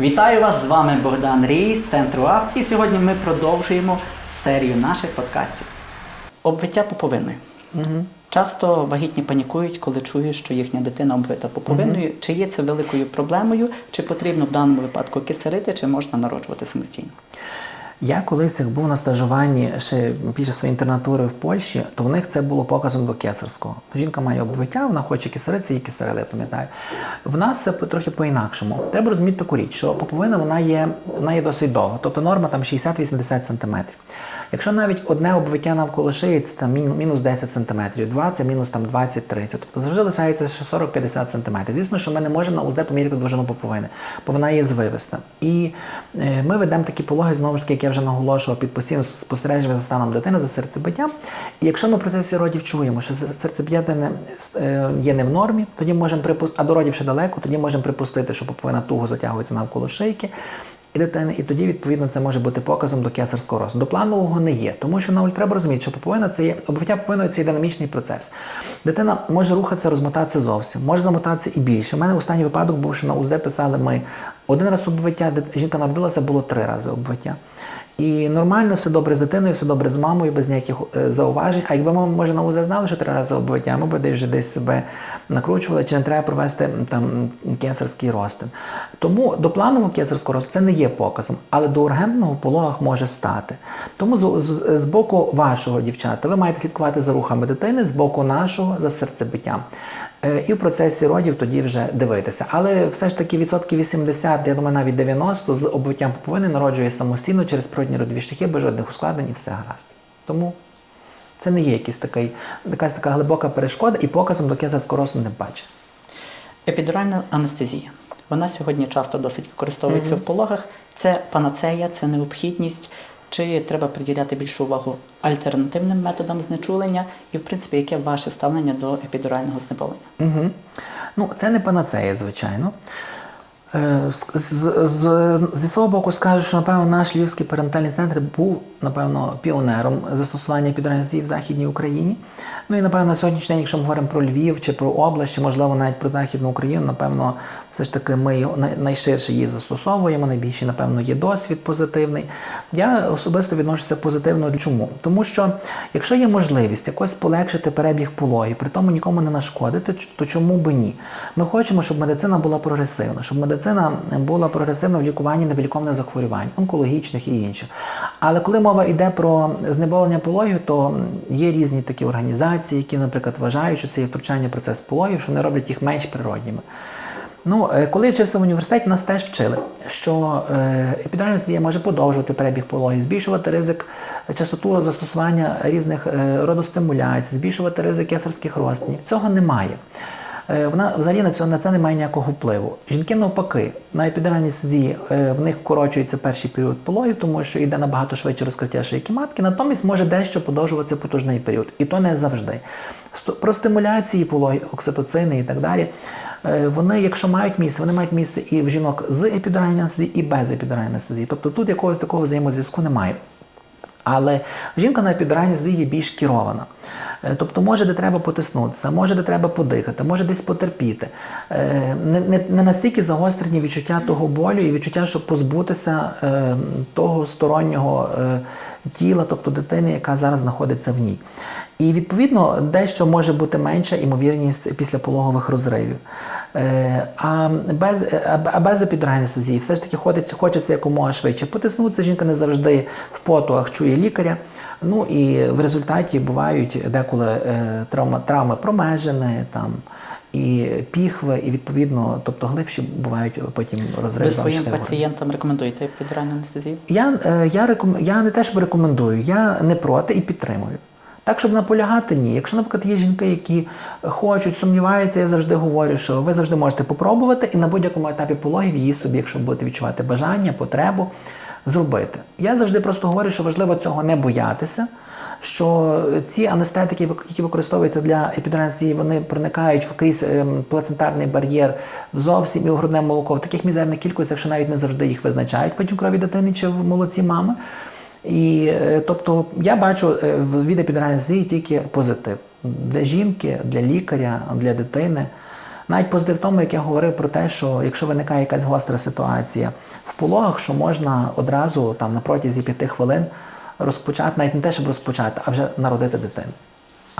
Вітаю вас! З вами Богдан Рій з центру АП. І сьогодні ми продовжуємо серію наших подкастів. Обвиття поповиною. Угу. Часто вагітні панікують, коли чують, що їхня дитина обвита пуповиною. Чи є це великою проблемою, чи потрібно в даному випадку кисарити, чи можна народжувати самостійно? Я колись був на стажуванні ще після своєї інтернатури в Польщі, то в них це було показом до кесарського. Жінка має обвиття, вона хоче кисаритися, її кисарили, я пам'ятаю. В нас це трохи по-інакшому. Треба розуміти таку річ, що поповина вона є, вона є досить довга, тобто норма там 60-80 см. Якщо навіть одне обвиття навколо шиї, це там мінус 10 см, два це мінус там 20-30, тобто завжди лишається ще 40-50 см. Звісно, що ми не можемо на УЗД поміряти довжину поповини, бо вона є звивиста. І е, ми ведемо такі пологи, знову ж таки, як я вже наголошував, під постійним спостереженням за станом дитини, за серцебиттям. І якщо ми в процесі родів чуємо, що серцебиття е, є не в нормі, тоді можемо припустити, а до родів ще далеко, тоді можемо припустити, що поповина туго затягується навколо шийки. І дитини, і тоді, відповідно, це може бути показом до кесарського розтину. До планового не є, тому що нам треба розуміти, що поповина це є обвиття поповиною це є динамічний процес. Дитина може рухатися, розмотатися зовсім, може замотатися і більше. У мене останній випадок був, що на УЗД писали ми один раз обвиття, жінка народилася, було три рази обвиття. І нормально, все добре з дитиною, все добре з мамою, без ніяких е, зауважень. А якби мама може на УЗ знала, що три рази обвиття, ми б вже десь себе накручували, чи не треба провести там кесарський розтин. Тому до планового кесарського розтину це не є показом, але до ургентного в пологах може стати. Тому з, з, з боку вашого дівчата, ви маєте слідкувати за рухами дитини, з боку нашого за серцебиттям. Е, І в процесі родів тоді вже дивитися. Але все ж таки відсотків 80, я думаю, навіть 90 з обвиттям поповини народжує самостійно через природні родові шляхи без жодних ускладнень і все гаразд. Тому це не є якийсь такий, якась така глибока перешкода і показом до кесарського розтину не бачить. Епідуральна анестезія. Вона сьогодні часто досить використовується в пологах. Це панацея, це необхідність. Чи треба приділяти більшу увагу альтернативним методам знечулення? І, в принципі, яке ваше ставлення до епідурального знеболення? Угу. Ну, це не панацея, звичайно. Е, з, з, зі свого боку скажу, що напевно наш Львівський перинатальний центр був, напевно, піонером застосування підранзії в Західній Україні. Ну і напевно на сьогоднішній день, якщо ми говоримо про Львів чи про область, чи можливо навіть про Західну Україну, напевно, все ж таки ми найширше її застосовуємо, найбільший, напевно, є досвід позитивний. Я особисто відношуся позитивно. Чому? Тому що якщо є можливість якось полегшити перебіг пологів, при тому нікому не нашкодити, то чому би ні? Ми хочемо, щоб медицина була прогресивна, щоб медицина була прогресивна в лікуванні невиліковних захворювань, онкологічних і інших. Але коли мова йде про знеболення пологів, то є різні такі організації, які, наприклад, вважають, що це є втручання процес пологів, що вони роблять їх менш природніми. Ну, е, коли я вчився в університеті, нас теж вчили, що е, епідуральна анестезія може подовжувати перебіг пологів, збільшувати ризик частоту застосування різних е, родостимуляцій, збільшувати ризик кесарських розтинів. Цього немає. Е, Вона взагалі на цього на це не має ніякого впливу. Жінки навпаки, на епідуральній анестезії е, в них вкорочується перший період пологів, тому що йде набагато швидше розкриття шийки матки, натомість може дещо подовжуватися потужний період. І то не завжди. Про стимуляції пологів, окситоцини і так далі. Е, Вони, якщо мають місце, вони мають місце і в жінок з епідуральної анестезії, і без епідуральної анестезії. Тобто тут якогось такого взаємозв'язку немає. Але жінка на епідуральній анестезії є більш керована. Е, Тобто, може, де треба потиснутися, може, де треба подихати, може десь потерпіти. Е, Не, не, не настільки загострені відчуття того болю і відчуття, щоб позбутися е, того стороннього тіла, тобто дитини, яка зараз знаходиться в ній. І відповідно дещо може бути менша імовірність післяпологових розривів. Е, А без, а- а без епідуральної все ж таки ходить, хочеться якомога швидше потиснутися. Жінка не завжди в потугах чує лікаря. Ну і в результаті бувають деколи е, травма, травми промежини, там і піхви, і відповідно, тобто глибші бувають потім розриви. Ви своїм пацієнтам рекомендуєте епідуральну анестезію? Я, е, я, я не те, що рекомендую, я не проти і підтримую. Так, щоб наполягати, ні. Якщо, наприклад, є жінки, які хочуть, сумніваються, я завжди говорю, що ви завжди можете попробувати і на будь-якому етапі пологів її собі, якщо будете відчувати бажання, потребу, зробити. Я завжди просто говорю, що важливо цього не боятися. Що ці анестетики, які використовуються для епідуральної вони проникають в крізь ем, плацентарний бар'єр зовсім і в грудне молоко в таких мізерних кількостях, що навіть не завжди їх визначають потім крові дитини чи в молоці мами. І е, тобто я бачу е, від епідуральної тільки позитив для жінки, для лікаря, для дитини. Навіть позитив в тому, як я говорив про те, що якщо виникає якась гостра ситуація в пологах, що можна одразу там на протязі п'яти хвилин розпочати, навіть не те, щоб розпочати, а вже народити дитину.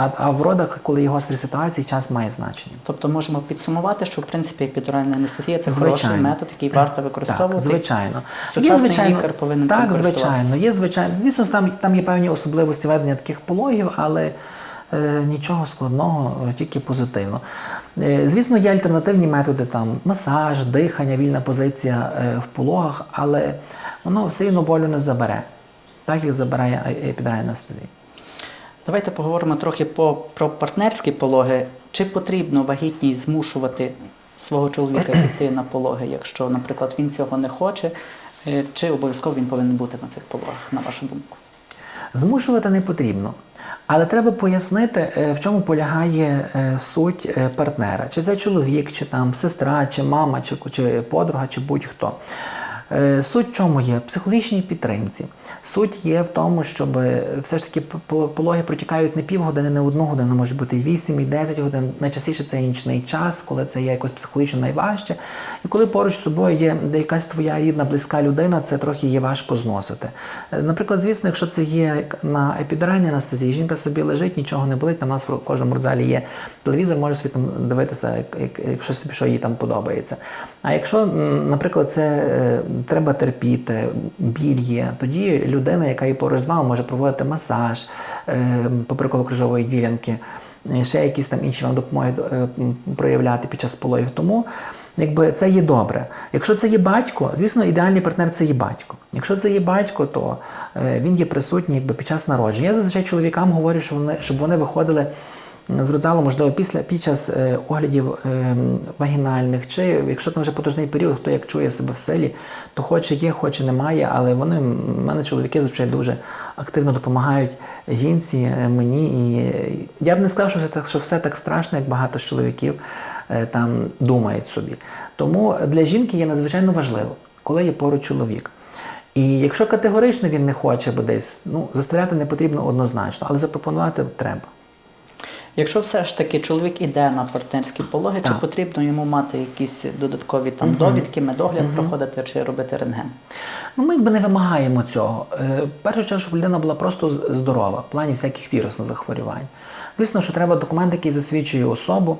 А, а в родах, коли є гострі ситуації, час має значення. Тобто можемо підсумувати, що в принципі епідуральна анестезія це хороший метод, який варто використовувати. Так, звичайно. Сучасний лікар повинен так, цим звичайно, є звичайно. Звісно, там, там є певні особливості ведення таких пологів, але е, нічого складного, е, тільки позитивно. Е, звісно, є альтернативні методи, там масаж, дихання, вільна позиція е, в пологах, але воно все рівно болю не забере, так як забирає е- епідуральна анестезія. Давайте поговоримо трохи по, про партнерські пологи. Чи потрібно вагітність змушувати свого чоловіка йти на пологи, якщо, наприклад, він цього не хоче, е, чи обов'язково він повинен бути на цих пологах, на вашу думку? Змушувати не потрібно. Але треба пояснити, е, в чому полягає е, суть партнера. Чи це чоловік, чи там сестра, чи мама, чи, чи подруга, чи будь-хто. Е, Суть в чому є? Психологічній підтримці. Суть є в тому, щоб е, все ж таки по- пологи протікають не півгодини, не одну годину, може бути і 8, і 10 годин. Найчастіше це нічний час, коли це є якось психологічно найважче. І коли поруч з собою є якась твоя рідна, близька людина, це трохи є важко зносити. Е, Наприклад, звісно, якщо це є на епідуральній анестезії, жінка собі лежить, нічого не болить, там у нас в кожному родзалі є телевізор, може собі там дивитися, як- як- якщо собі що їй там подобається. А якщо, наприклад, це треба терпіти, біль є, тоді людина, яка і поруч з вами, може проводити масаж е, попереково крижової ділянки, е, ще якісь там інші вам допомоги е, проявляти під час пологів. Тому якби це є добре. Якщо це є батько, звісно, ідеальний партнер це є батько. Якщо це є батько, то він є присутній якби, під час народження. Я зазвичай чоловікам говорю, що вони, щоб вони виходили з можливо, після під час е, оглядів е, вагінальних, чи якщо там вже потужний період, хто як чує себе в силі, то хоче є, хоче немає, але вони в мене чоловіки звичайно дуже активно допомагають жінці, е, мені. І я б не сказав, що все так, що все так страшно, як багато з чоловіків там думають собі. Тому для жінки є надзвичайно важливо, коли є поруч чоловік. І якщо категорично він не хоче, бо десь ну, заставляти не потрібно однозначно, але запропонувати треба. Якщо все ж таки чоловік іде на партнерські пологи, чи Так. потрібно йому мати якісь додаткові там довідки, медогляд проходити чи робити рентген? Ну, ми якби не вимагаємо цього. Е, першу чергу, щоб людина була просто здорова в плані всяких вірусних захворювань. Звісно, що треба документ, який засвідчує особу,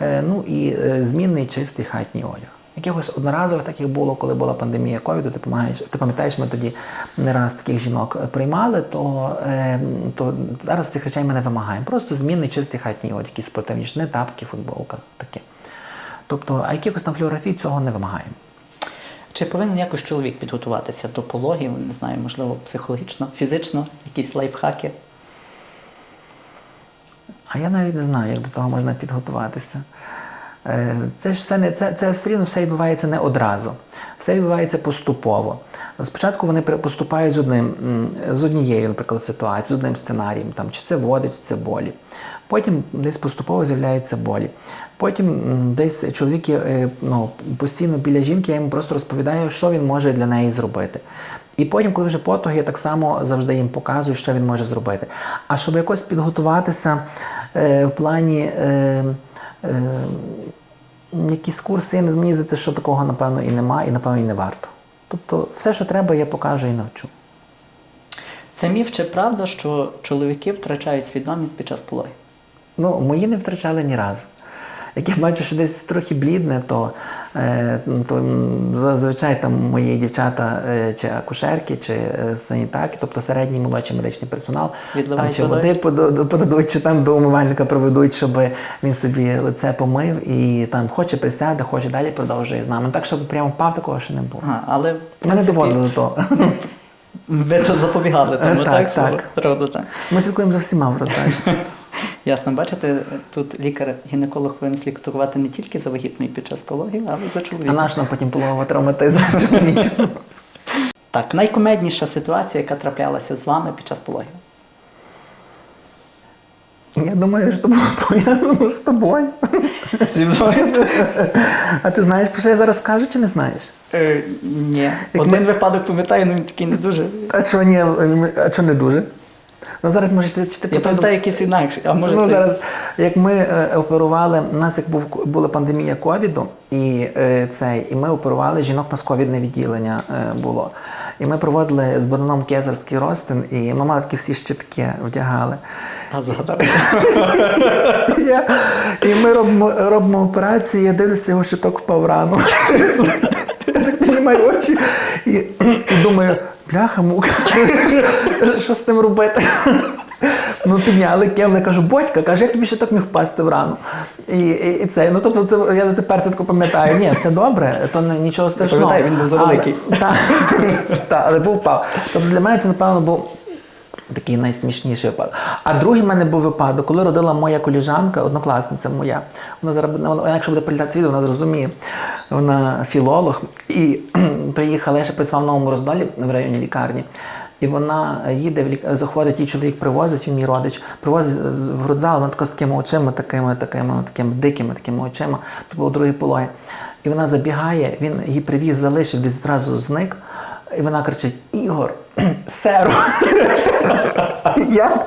е, ну і е, змінний чистий хатній одяг. Якихось одноразових, так як було, коли була пандемія ковіду, ти, пам'ятаєш, ти пам'ятаєш, ми тоді не раз таких жінок е, приймали, то, е, то зараз цих речей ми не вимагаємо. Просто змінний чистий хатній одяг, якісь спортивні штани, тапки, футболка, таке. Тобто, а якихось там флюорографій цього не вимагаємо. Чи повинен якось чоловік підготуватися до пологів, не знаю, можливо, психологічно, фізично, якісь лайфхаки? А я навіть не знаю, як до того можна підготуватися. Е, Це ж все не це, це все рівно все відбувається не одразу. Все відбувається поступово. Спочатку вони поступають з одним, з однією, наприклад, ситуацією, з одним сценарієм, там, чи це води, чи це болі. Потім десь поступово з'являються болі. Потім десь чоловік е, ну, постійно біля жінки, я йому просто розповідаю, що він може для неї зробити. І потім, коли вже потуги, я так само завжди їм показую, що він може зробити. А щоб якось підготуватися е, в плані е, е, якісь курси, не мені здається, що такого напевно і нема, і напевно і не варто. Тобто, все, що треба, я покажу і навчу. Це міф чи правда, що чоловіки втрачають свідомість під час пологів? Ну, мої не втрачали ні разу. Як я бачу, що десь трохи блідне, то, зазвичай там мої дівчата е, чи акушерки, чи е, санітарки, тобто середній молодший медичний персонал, там чи води подадуть, чи там до умивальника проведуть, щоб він собі лице помив і там хоче присяде, хоче далі продовжує з нами. Так, щоб прямо впав, такого ще не було. Ага, але в Мене не доводили до того. ви запобігали тому, Е, так? так, так. Ми слідкуємо за всіма в родині. Ясно, бачите, тут лікар-гінеколог повинен слідкувати не тільки за вагітною під час пологів, але й за А наш нам потім полового травматизм. Так, найкумедніша ситуація, яка траплялася з вами під час пологів. Я думаю, що було пов'язано з тобою. Зі мною? А ти знаєш, про що я зараз скажу, чи не знаєш? Е, Ні. Один випадок пам'ятаю, але він такий не дуже. А чого ні, а чого не дуже? Ну зараз може чи ти Я пам'ятаю якийсь інакший, а може ну, ти- зараз, як ми е, оперували, у нас як був була пандемія ковіду, і е, цей, і ми оперували жінок на ковідне відділення е, було. І ми проводили з Боданом кесарський розтин, і ми мали такі всі щитки вдягали. А, згадав. І ми робимо, робимо операцію, я дивлюся, його щиток впав рану. Я так піднімаю очі і думаю, бляха мука, що з тим робити? Ну, підняли, кевли, кажу, батька, каже, як тобі ще так міг впасти в рану? І, і, і це, ну тобто, це, я тепер це тако пам'ятаю. Ні, все добре, то нічого страшного. пам'ятаю, він був завеликий. Так, та, але був впав. Тобто для мене це, напевно, був такий найсмішніший випадок. А другий в мене був випадок, коли родила моя коліжанка, однокласниця моя. Вона зараз вона, якщо буде прилітати відео, вона зрозуміє. Вона філолог і приїхала, я ще працював в новому роздолі в районі лікарні. І вона їде в лік... заходить, її чоловік привозить, мій родич, привозить в родзал, вона така з такими очима, такими, такими, такими дикими такими очима. То було другі пологи. І вона забігає, він її привіз, залишив, десь зразу зник. І вона кричить: Ігор, серу. я,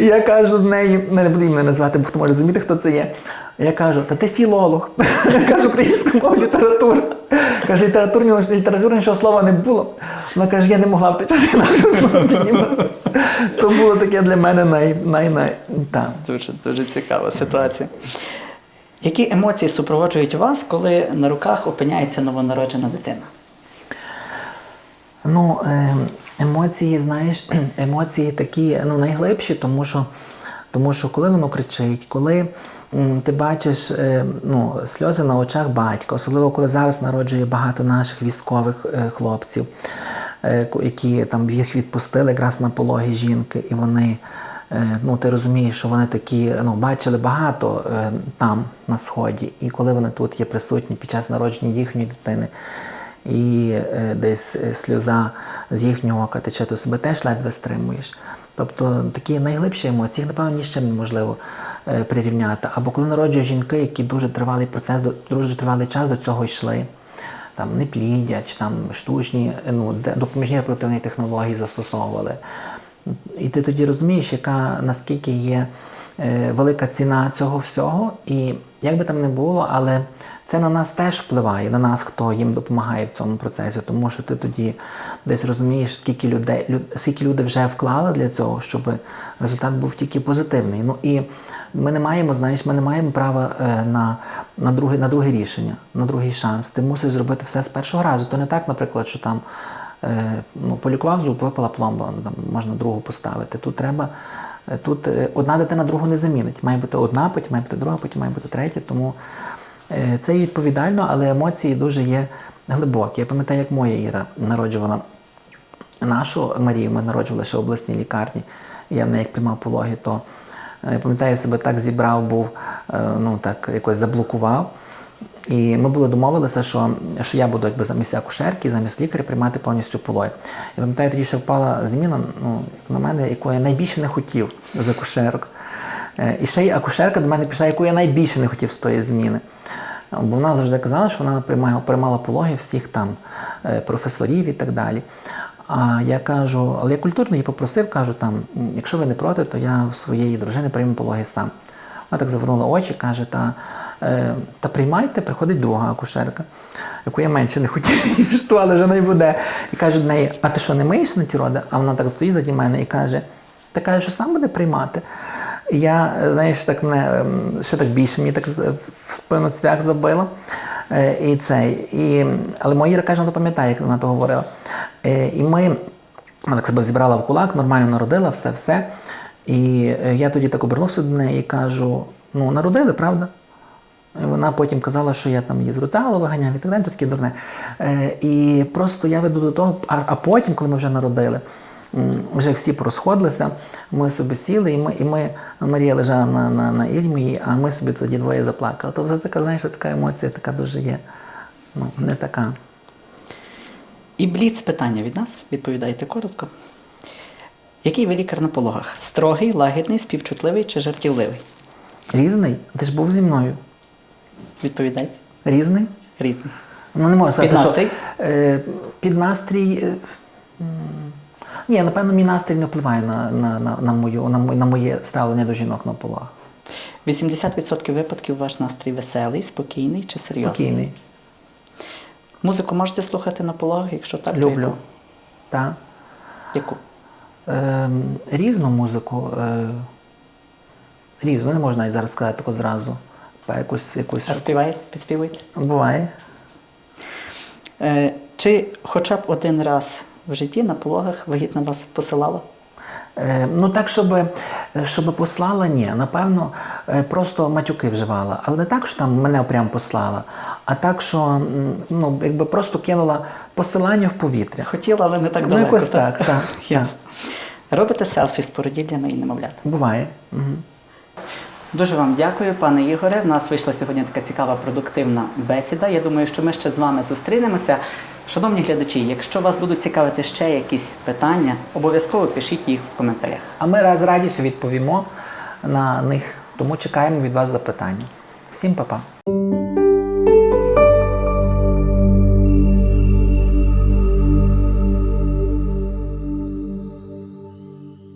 я кажу до неї, не буду ім'я назвати, бо хто може розуміти, хто це є. Я кажу, та ти філолог. Я кажу, українська мова література. Каже, літературного літературнішого слова не було. Вона каже, я не могла в той час інакше слово. То було таке для мене най, най, най. Дуже, дуже цікава ситуація. Які емоції супроводжують вас, коли на руках опиняється новонароджена дитина? Ну, е, емоції, знаєш, емоції такі ну, найглибші, тому що, тому що коли воно кричить, коли ти бачиш е, ну, сльози на очах батька, особливо коли зараз народжує багато наших військових е, хлопців, е, які там їх відпустили якраз на пологи жінки, і вони. Ну, ти розумієш, що вони такі ну, бачили багато там на сході, і коли вони тут є присутні під час народження їхньої дитини, і е, десь е, сльоза з їхнього ока тече, то себе теж ледве стримуєш. Тобто такі найглибші емоції, напевно, ні з чим неможливо е, прирівняти. Або коли народжують жінки, які дуже тривалий процес, дуже тривалий час до цього йшли, там не плідять, чи там штучні, ну, допоміжні репродуктивні технології застосовували. І ти тоді розумієш, яка наскільки є е, велика ціна цього всього, і як би там не було, але це на нас теж впливає, на нас, хто їм допомагає в цьому процесі, тому що ти тоді десь розумієш, скільки людей, лю- скільки люди вже вклали для цього, щоб результат був тільки позитивний. Ну і ми не маємо, знаєш, ми не маємо права е, на, на, друге, на друге рішення, на другий шанс. Ти мусиш зробити все з першого разу. То не так, наприклад, що там е, ну, полікував зуб, випала пломба, там можна другу поставити. Тут треба. е, Тут одна дитина другу не замінить. Має бути одна, потім має бути друга, потім має бути третя. Тому це і відповідально, але емоції дуже є глибокі. Я пам'ятаю, як моя Іра народжувала нашу Марію, ми народжували ще в обласній лікарні. Я в неї як приймав пологи, то е, я пам'ятаю, я себе так зібрав, був, е, ну так якось заблокував. І ми були домовилися, що, що я буду якби замість акушерки, замість лікаря приймати повністю пологи. Я пам'ятаю, тоді ще впала зміна ну, на мене, яку я найбільше не хотів з акушерок. Е, І ще й акушерка до мене пішла, яку я найбільше не хотів з тої зміни. Бо вона завжди казала, що вона приймала, приймала пологи всіх там е, професорів і так далі. А я кажу, але я культурно її попросив, кажу, там, якщо ви не проти, то я в своєї дружини прийму пологи сам. Вона так завернула очі, каже, та, е, та приймайте, приходить друга акушерка, яку я менше не хотів, ту, але вже не буде. І каже до неї, а ти що, не миєш на ті роди? А вона так стоїть заді мене і каже, ти каже, що сам буде приймати. Я, е, знаєш, так мене ем, ще так більше мені так в спину цвях забило. Е, І цей, і, але моя Іра каже, вона пам'ятає, як вона то говорила. Е, І ми вона так себе зібрала в кулак, нормально народила, все-все. І е, я тоді так обернувся до неї і кажу: ну, народили, правда? І вона потім казала, що я там її з руцяло виганяв і так далі, таке дурне. Е, і просто я веду до того, а, потім, коли ми вже народили, вже всі порозходилися, ми собі сіли, і ми, і ми Марія лежала на, на, на ільмі, а ми собі тоді двоє заплакали. То вже така, знаєш, така емоція, така дуже є. Ну, не така. І бліц питання від нас, відповідайте коротко. Який ви лікар на пологах? Строгий, лагідний, співчутливий чи жартівливий? Різний? Ти ж був зі мною. Відповідайте. Різний? Різний. Ну, не можу сказати, Під що, настрій? е, під настрій. е, Ні, напевно, мій настрій не впливає на, на, на, на, мою, на, моє- на моє ставлення до жінок на пологах. 80% випадків ваш настрій веселий, спокійний чи серйозний? Спокійний. Музику можете слухати на пологах, якщо так, то Люблю. Так. яку? Ем, різну музику. Е, різну, не можна зараз сказати таку зразу. Якусь, якусь А співаєте, підспівуєте? буває. Е, чи хоча б один раз в житті на пологах вагітна вас посилала? Е, ну так, щоб, щоб послала, ні. Напевно, е, просто матюки вживала. Але не так, що там мене прям послала, а так, що ну, якби просто кинула посилання в повітря. Хотіла, але не так Ну, далеко. якось так, так, Ясно. Робите селфі з породіллями і немовлятами. Буває. Угу. Дуже вам дякую, пане Ігоре. В нас вийшла сьогодні така цікава продуктивна бесіда. Я думаю, що ми ще з вами зустрінемося. Шановні глядачі, якщо вас будуть цікавити ще якісь питання, обов'язково пишіть їх в коментарях. А ми раз радістю відповімо на них, тому чекаємо від вас запитання. Всім па-па.